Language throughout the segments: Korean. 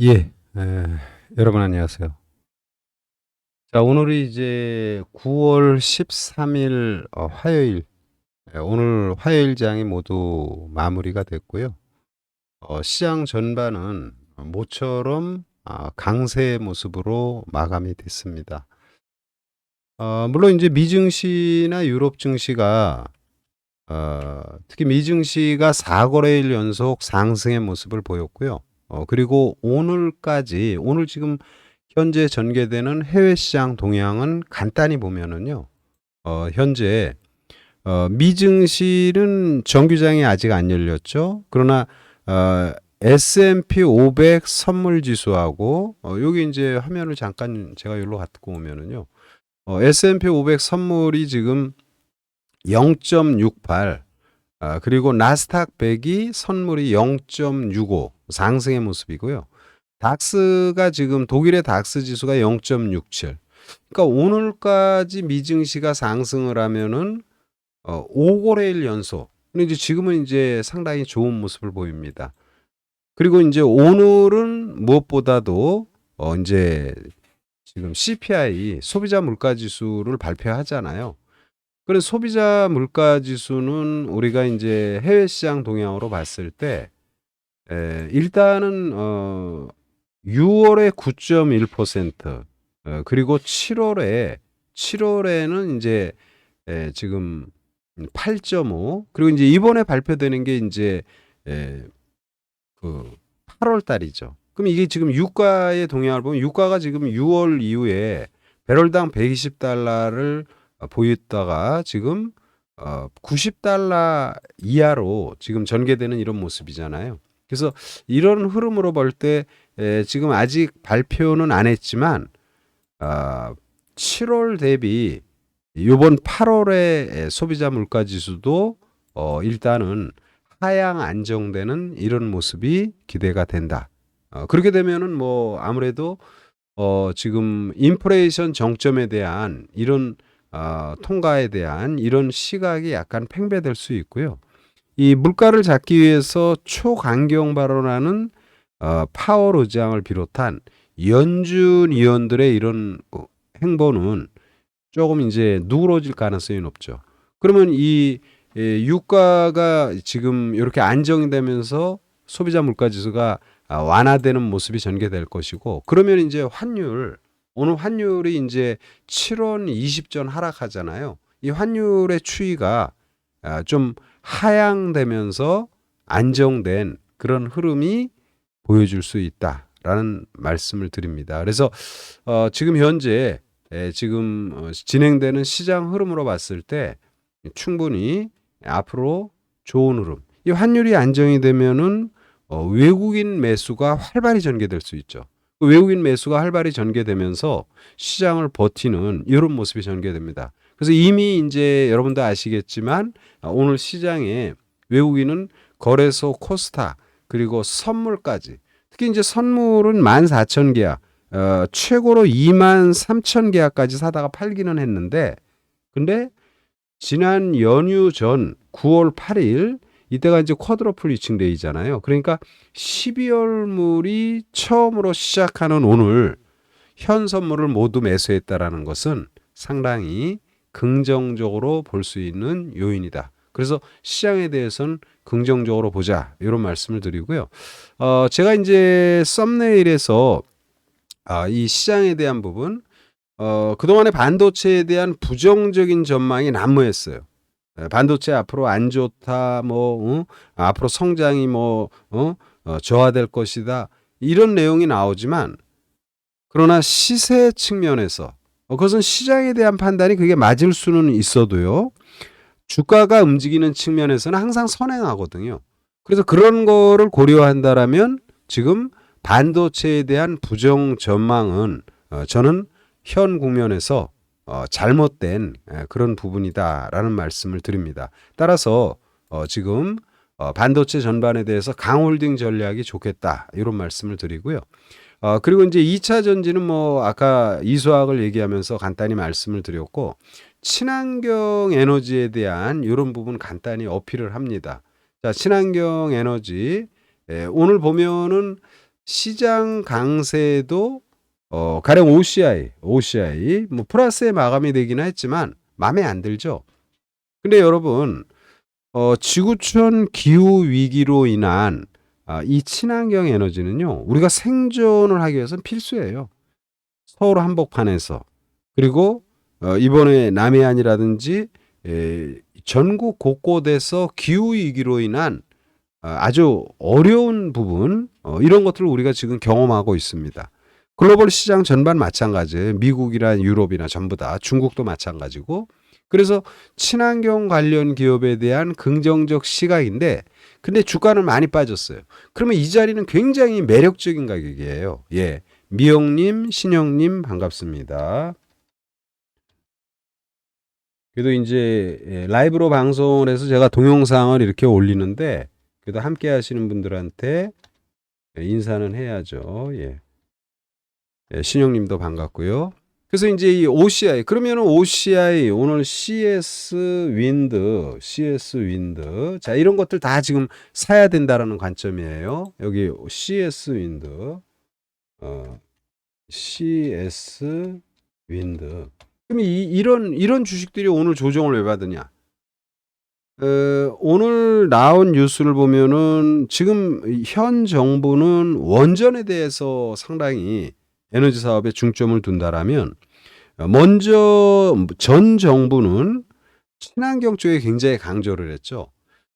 예, 에, 여러분 안녕하세요. 자, 오늘이 이제 9월 13일 어, 화요일, 에, 오늘 화요일장이 모두 마무리가 됐고요. 어, 시장 전반은 모처럼 아, 강세의 모습으로 마감이 됐습니다. 어, 물론 이제 미증시나 유럽 증시가 어, 특히 미증시가 4거래일 연속 상승의 모습을 보였고요. 어, 그리고 오늘까지 오늘 지금 현재 전개되는 해외 시장 동향은 간단히 보면은요. 어, 현재 어, 미증시는 정규장이 아직 안 열렸죠. 그러나 어, S&P 500 선물 지수하고 어, 여기 이제 화면을 잠깐 제가 여기로 갖고 오면은요. 어, S&P 500 선물이 지금 0.68 아, 그리고 나스닥 100이 선물이 0.65 상승의 모습이고요. 닥스가 지금 독일의 닥스 지수가 0.67. 그러니까 오늘까지 미증시가 상승을 하면은 어, 5거래일 연속. 근데 이제 지금은 이제 상당히 좋은 모습을 보입니다. 그리고 이제 오늘은 무엇보다도 어 이제 지금 CPI 소비자 물가 지수를 발표하잖아요. 그런 소비자 물가 지수는 우리가 이제 해외 시장 동향으로 봤을 때 에, 일단은 어 6월에 9.1% 어, 그리고 7월에 7월에는 이제 에, 지금 8.5 그리고 이제 이번에 발표되는 게 이제 에, 그 8월 달이죠. 그럼 이게 지금 유가의 동향을 보면 유가가 지금 6월 이후에 배럴당 120달러를 보였다가 지금 어 90달러 이하로 지금 전개되는 이런 모습이잖아요. 그래서 이런 흐름으로 볼 때 지금 아직 발표는 안 했지만 아 7월 대비 이번 8월의 소비자 물가 지수도 어 일단은 하향 안정되는 이런 모습이 기대가 된다. 어 그렇게 되면은 뭐 아무래도 어 지금 인플레이션 정점에 대한 이런 어 통과에 대한 이런 시각이 약간 팽배될 수 있고요. 이 물가를 잡기 위해서 초강경 발언하는 어 파월 의장을 비롯한 연준 의원들의 이런 어 행보는 조금 이제 누그러질 가능성이 높죠. 그러면 이 예, 유가가 지금 이렇게 안정이 되면서 소비자 물가 지수가 아, 완화되는 모습이 전개될 것이고 그러면 이제 환율 오늘 환율이 이제 7원 20전 하락하잖아요. 이 환율의 추이가 아, 좀 하향되면서 안정된 그런 흐름이 보여줄 수 있다라는 말씀을 드립니다. 그래서 어, 지금 현재 에, 지금 어, 진행되는 시장 흐름으로 봤을 때 충분히 앞으로 좋은 흐름. 이 환율이 안정이 되면은 어, 외국인 매수가 활발히 전개될 수 있죠. 그 외국인 매수가 활발히 전개되면서 시장을 버티는 이런 모습이 전개됩니다. 그래서 이미 이제 여러분도 아시겠지만 아, 오늘 시장에 외국인은 거래소 코스타 그리고 선물까지 특히 이제 선물은 14,000계약 어, 최고로 2만 3천 계약까지 사다가 팔기는 했는데 근데 지난 연휴 전 9월 8일 이때가 이제 쿼드러플 위층데이잖아요. 그러니까 12월물이 처음으로 시작하는 오늘 현 선물을 모두 매수했다라는 것은 상당히 긍정적으로 볼 수 있는 요인이다. 그래서 시장에 대해서는 긍정적으로 보자 이런 말씀을 드리고요. 어, 제가 이제 썸네일에서 아, 이 시장에 대한 부분 어, 그동안에 반도체에 대한 부정적인 전망이 난무했어요. 예, 반도체 앞으로 안 좋다, 뭐, 어? 앞으로 성장이 뭐, 어? 어, 저하될 것이다. 이런 내용이 나오지만, 그러나 시세 측면에서, 어, 그것은 시장에 대한 판단이 그게 맞을 수는 있어도요, 주가가 움직이는 측면에서는 항상 선행하거든요. 그래서 그런 거를 고려한다라면 지금 반도체에 대한 부정 전망은 어, 저는 현 국면에서 어, 잘못된 에, 그런 부분이다라는 말씀을 드립니다. 따라서 어, 지금 어, 반도체 전반에 대해서 강홀딩 전략이 좋겠다 이런 말씀을 드리고요. 어, 그리고 이제 2차 전지는 뭐 아까 이수학을 얘기하면서 간단히 말씀을 드렸고 친환경 에너지에 대한 이런 부분 간단히 어필을 합니다. 자, 친환경 에너지 에, 오늘 보면은 시장 강세도 어, 가령 OCI, OCI 뭐 플러스에 마감이 되기는 했지만 마음에 안 들죠. 근데 여러분 어, 지구촌 기후 위기로 인한 아, 이 친환경 에너지는요. 우리가 생존을 하기 위해서는 필수예요. 서울 한복판에서 그리고 어, 이번에 남해안이라든지 에, 전국 곳곳에서 기후 위기로 인한 아, 아주 어려운 부분 어, 이런 것들을 우리가 지금 경험하고 있습니다. 글로벌 시장 전반 마찬가지예요. 미국이나 유럽이나 전부 다 중국도 마찬가지고 그래서 친환경 관련 기업에 대한 긍정적 시각인데 근데 주가는 많이 빠졌어요. 그러면 이 자리는 굉장히 매력적인 가격이에요. 예. 미영님, 신영님 반갑습니다. 그래도 이제 예, 라이브로 방송을 해서 제가 동영상을 이렇게 올리는데 그래도 함께 하시는 분들한테 예, 인사는 해야죠. 예. 예, 신영님도 반갑고요. 그래서 이제 이 OCI 그러면은 OCI 오늘 CS 윈드, CS 윈드 자 이런 것들 다 지금 사야 된다라는 관점이에요. 여기 CS 윈드, 어, CS 윈드. 그럼 이, 이런 이런 주식들이 오늘 조정을 왜 받으냐? 어, 오늘 나온 뉴스를 보면은 지금 현 정부는 원전에 대해서 상당히 에너지 사업에 중점을 둔다라면 먼저 전 정부는 친환경 쪽에 굉장히 강조를 했죠.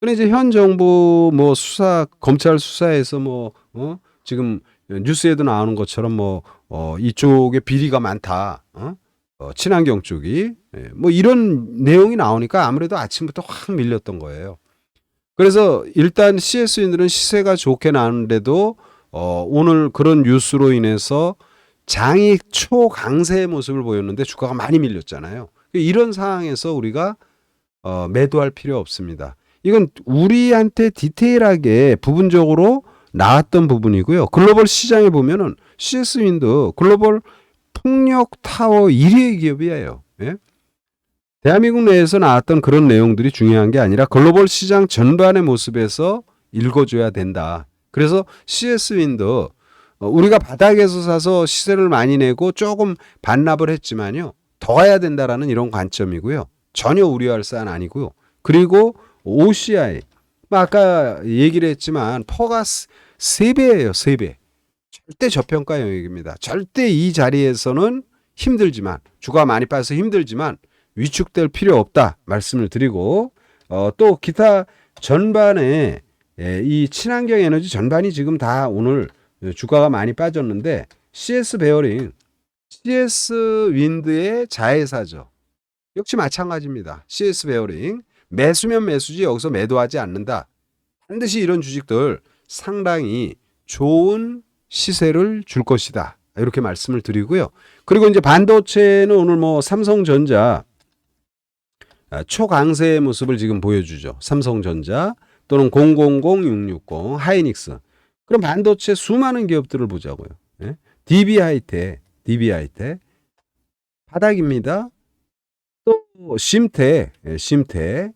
근데 이제 현 정부 뭐 수사 검찰 수사에서 뭐 어? 지금 뉴스에도 나오는 것처럼 뭐 어, 이쪽에 비리가 많다. 어? 어, 친환경 쪽이 예, 뭐 이런 내용이 나오니까 아무래도 아침부터 확 밀렸던 거예요. 그래서 일단 CS인들은 시세가 좋게 나왔는데도 어, 오늘 그런 뉴스로 인해서 장이 초강세의 모습을 보였는데 주가가 많이 밀렸잖아요. 이런 상황에서 우리가 어, 매도할 필요 없습니다. 이건 우리한테 디테일하게 부분적으로 나왔던 부분이고요. 글로벌 시장에 보면은 CS 윈드 글로벌 폭력 타워 1위의 기업이에요. 예? 대한민국 내에서 나왔던 그런 내용들이 중요한 게 아니라 글로벌 시장 전반의 모습에서 읽어줘야 된다. 그래서 CS 어, 우리가 바닥에서 사서 시세를 많이 내고 조금 반납을 했지만요. 더 가야 된다라는 이런 관점이고요. 전혀 우려할 사안 아니고요. 그리고 OCI 뭐 아까 얘기를 했지만 퍼가 3배예요. 3배. 절대 저평가 영역입니다. 절대 이 자리에서는 힘들지만 주가 많이 빠져서 힘들지만 위축될 필요 없다 말씀을 드리고 어, 또 기타 전반에 예, 이 친환경 에너지 전반이 지금 다 오늘 주가가 많이 빠졌는데 CS 베어링, CS 윈드의 자회사죠. 역시 마찬가지입니다. CS 베어링 매수면 매수지 여기서 매도하지 않는다. 반드시 이런 주식들 상당히 좋은 시세를 줄 것이다. 이렇게 말씀을 드리고요. 그리고 이제 반도체는 오늘 뭐 삼성전자 아, 초강세의 모습을 지금 보여주죠. 삼성전자 또는 000660 하이닉스. 그럼 반도체 수많은 기업들을 보자고요. 예? DB 하이텍, DB 하이텍 바닥입니다. 또 심텍, 예, 심텍.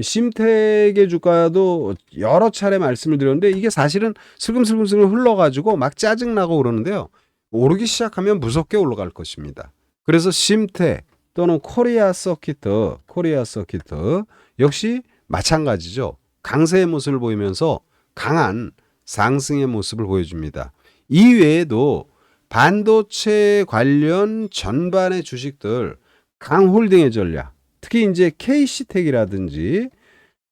심텍의 주가도 여러 차례 말씀을 드렸는데 이게 사실은 슬금슬금슬금 흘러가지고 막 짜증나고 그러는데요. 오르기 시작하면 무섭게 올라갈 것입니다. 그래서 심텍 또는 코리아 서키트, 코리아 서키트 역시 마찬가지죠. 강세의 모습을 보이면서 강한 상승의 모습을 보여줍니다. 이 외에도 반도체 관련 전반의 주식들 강홀딩의 전략, 특히 이제 KC텍이라든지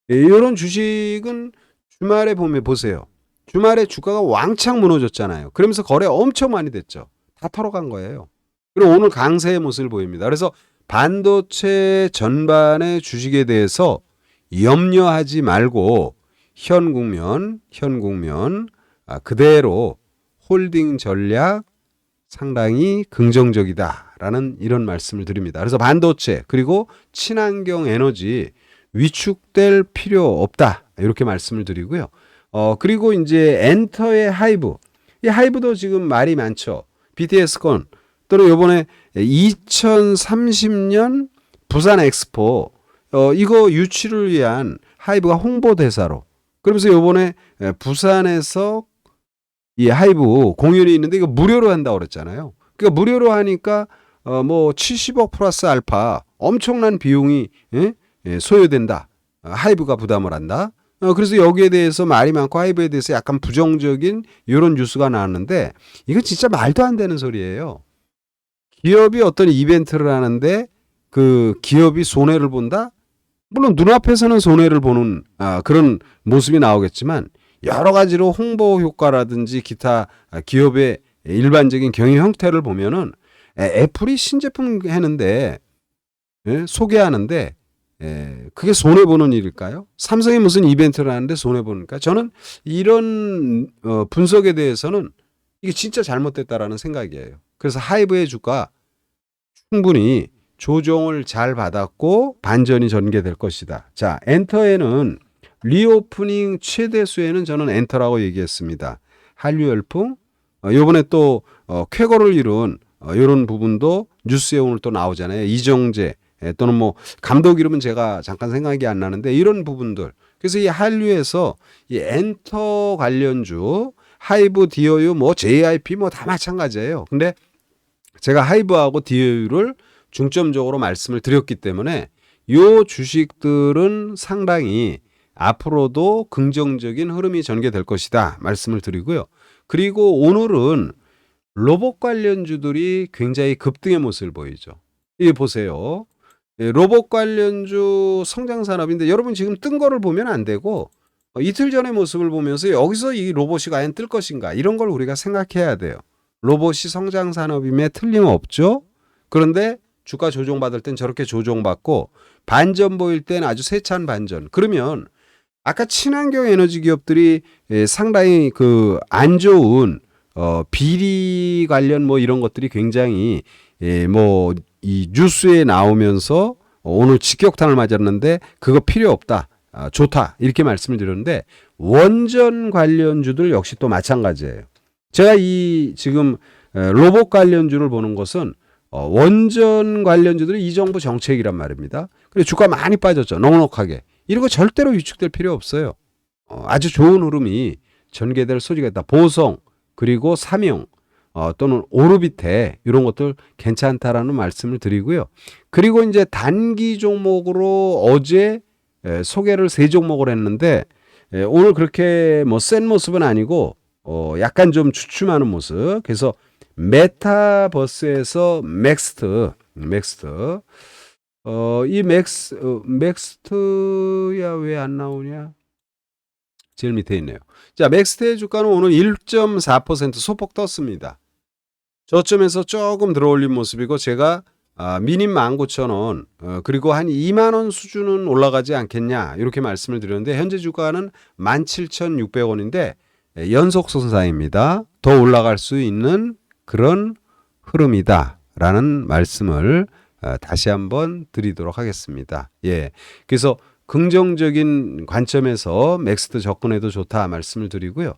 이런 주식은 주말에 보면 보세요. 주말에 주가가 왕창 무너졌잖아요. 그러면서 거래 엄청 많이 됐죠. 다 털어간 거예요. 그리고 오늘 강세의 모습을 보입니다. 그래서 반도체 전반의 주식에 대해서 염려하지 말고 현 국면, 현 국면 아, 그대로 홀딩 전략 상당히 긍정적이다라는 이런 말씀을 드립니다. 그래서 반도체 그리고 친환경 에너지 위축될 필요 없다 이렇게 말씀을 드리고요. 어 그리고 이제 엔터의 하이브 이 하이브도 지금 말이 많죠. BTS 건 또는 요번에 2030년 부산 엑스포 어 이거 유치를 위한 하이브가 홍보 대사로 그러면서 요번에 부산에서 이 하이브 공연이 있는데 이거 무료로 한다고 그랬잖아요. 그러니까 무료로 하니까 어 뭐 70억 플러스 알파 엄청난 비용이 예? 예, 소요된다. 어, 하이브가 부담을 한다. 어, 그래서 여기에 대해서 말이 많고 하이브에 대해서 약간 부정적인 이런 뉴스가 나왔는데 이건 진짜 말도 안 되는 소리예요. 기업이 어떤 이벤트를 하는데 그 기업이 손해를 본다? 물론 눈앞에서는 손해를 보는 아, 그런 모습이 나오겠지만 여러 가지로 홍보 효과라든지 기타 아, 기업의 일반적인 경영 형태를 보면은 애- 애플이 신제품 하는데 예? 소개하는데 예, 그게 손해 보는 일일까요? 삼성이 무슨 이벤트를 하는데 손해 보니까 저는 이런 어, 분석에 대해서는 이게 진짜 잘못됐다라는 생각이에요. 그래서 하이브의 주가 충분히 조정을 잘 받았고 반전이 전개될 것이다. 자, 엔터에는 리오프닝 최대 수에는 저는 엔터라고 얘기했습니다. 한류 열풍 어, 요번에 또 어, 쾌거를 이룬 어, 이런 부분도 뉴스에 오늘 또 나오잖아요. 이정재 예, 또는 뭐 감독 이름은 제가 잠깐 생각이 안 나는데 이런 부분들. 그래서 이 한류에서 이 엔터 관련주 하이브 디어유 뭐 JIP 뭐 다 마찬가지예요. 근데 제가 하이브하고 디어유를 중점적으로 말씀을 드렸기 때문에 요 주식들은 상당히 앞으로도 긍정적인 흐름이 전개될 것이다 말씀을 드리고요. 그리고 오늘은 로봇 관련주들이 굉장히 급등의 모습을 보이죠. 이 보세요. 예, 로봇 관련주 성장 산업인데 여러분 지금 뜬 거를 보면 안 되고 어, 이틀 전의 모습을 보면서 여기서 이 로봇이 과연 뜰 것인가 이런 걸 우리가 생각해야 돼요. 로봇이 성장 산업임에 틀림없죠. 그런데 주가 조정받을 땐 저렇게 조정받고 반전 보일 땐 아주 세찬 반전. 그러면 아까 친환경 에너지 기업들이 예, 상당히 그 안 좋은 어 비리 관련 뭐 이런 것들이 굉장히 예, 뭐이 뉴스에 나오면서 어, 오늘 직격탄을 맞았는데 그거 필요 없다. 아, 좋다. 이렇게 말씀을 드렸는데 원전 관련주들 역시 또 마찬가지예요. 제가 이 지금 에, 로봇 관련주를 보는 것은 어, 원전 관련주들이 이 정부 정책이란 말입니다. 그래 주가 많이 빠졌죠. 넉넉하게. 이런 거 절대로 위축될 필요 없어요. 어, 아주 좋은 흐름이 전개될 소지가 있다. 보성 그리고 삼용 어, 또는 오르비테 이런 것들 괜찮다라는 말씀을 드리고요. 그리고 이제 단기 종목으로 어제 에, 소개를 세 종목을 했는데 에, 오늘 그렇게 뭐 센 모습은 아니고 어, 약간 좀 주춤하는 모습. 그래서 메타버스에서 맥스트, 맥스트. 어, 이 맥스, 어, 맥스트야 왜 안 나오냐? 제일 밑에 있네요. 자, 맥스트의 주가는 오늘 1.4% 소폭 떴습니다. 저점에서 조금 들어올린 모습이고 제가 아, 미님 19,000원 어, 그리고 한 2만 원 수준은 올라가지 않겠냐 이렇게 말씀을 드렸는데 현재 주가는 17,600원인데 예, 연속 손사입니다. 더 올라갈 수 있는 그런 흐름이다라는 말씀을 어, 다시 한번 드리도록 하겠습니다. 예. 그래서 긍정적인 관점에서 맥스트 접근해도 좋다 말씀을 드리고요.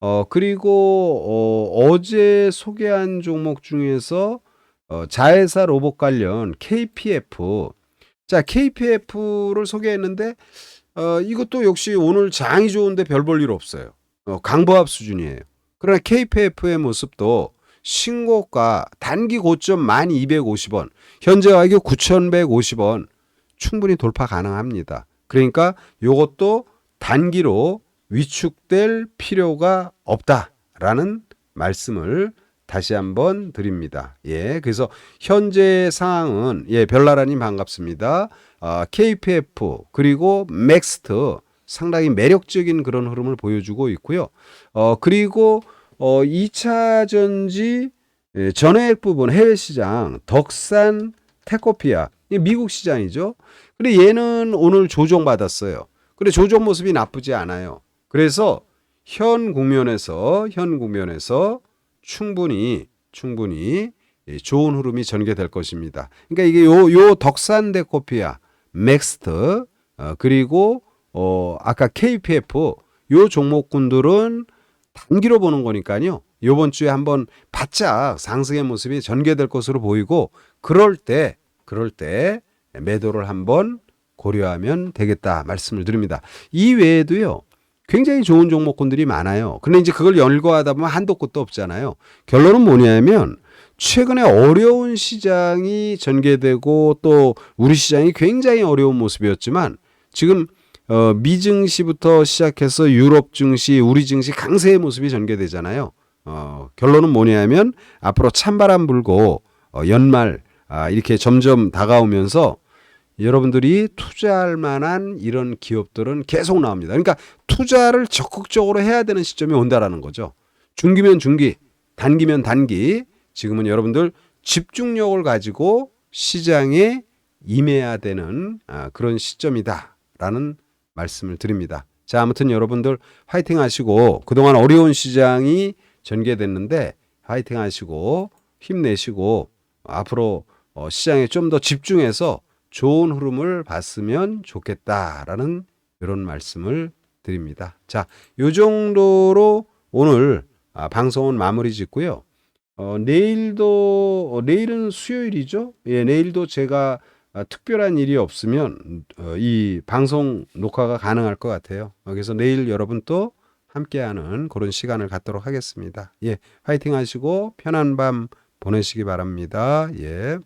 어, 그리고 어, 어제 소개한 종목 중에서 어, 자회사 로봇 관련 KPF. 자, KPF를 소개했는데 어, 이것도 역시 오늘 장이 좋은데 별 볼 일 없어요. 어, 강보합 수준이에요. 그러나 KPF의 모습도 신고가 단기 고점 1250원, 현재 가격 9150원 충분히 돌파 가능합니다. 그러니까 이것도 단기로 위축될 필요가 없다라는 말씀을 다시 한번 드립니다. 예, 그래서 현재 상황은 예, 별나라님 반갑습니다. 아, KPF 그리고 맥스트 상당히 매력적인 그런 흐름을 보여주고 있고요. 어, 그리고 어, 2차 전지 예, 전액 부분 해외 시장 덕산 테코피아 이 미국 시장이죠. 근데 얘는 오늘 조정 받았어요. 근데 조정 모습이 나쁘지 않아요. 그래서 현 국면에서 현 국면에서 충분히 충분히 예, 좋은 흐름이 전개될 것입니다. 그러니까 이게 요 요 덕산 데코피아, 맥스트 어, 그리고 어 아까 KPF 요 종목군들은 단기로 보는 거니까요. 요번 주에 한번 바짝 상승의 모습이 전개될 것으로 보이고 그럴 때 그럴 때 매도를 한번 고려하면 되겠다 말씀을 드립니다. 이 외에도요. 굉장히 좋은 종목군들이 많아요. 근데 이제 그걸 열거하다 보면 한도 끝도 없잖아요. 결론은 뭐냐면 최근에 어려운 시장이 전개되고 또 우리 시장이 굉장히 어려운 모습이었지만 지금 어, 미 증시부터 시작해서 유럽 증시, 우리 증시 강세의 모습이 전개되잖아요. 어, 결론은 뭐냐면 앞으로 찬바람 불고 어, 연말 아, 이렇게 점점 다가오면서 여러분들이 투자할 만한 이런 기업들은 계속 나옵니다. 그러니까 투자를 적극적으로 해야 되는 시점이 온다라는 거죠. 중기면 중기, 단기면 단기. 지금은 여러분들 집중력을 가지고 시장에 임해야 되는 아, 그런 시점이다라는 말씀을 드립니다. 자, 아무튼 여러분들 화이팅 하시고 그동안 어려운 시장이 전개됐는데 화이팅 하시고 힘내시고 앞으로 어, 시장에 좀 더 집중해서 좋은 흐름을 봤으면 좋겠다라는 이런 말씀을 드립니다. 자, 요 정도로 오늘 아, 방송은 마무리 짓고요. 어, 내일도 어, 내일은 수요일이죠. 예, 내일도 제가 아, 특별한 일이 없으면 어, 이 방송 녹화가 가능할 것 같아요. 어, 그래서 내일 여러분 또 함께하는 그런 시간을 갖도록 하겠습니다. 예, 화이팅 하시고 편한 밤 보내시기 바랍니다. 예.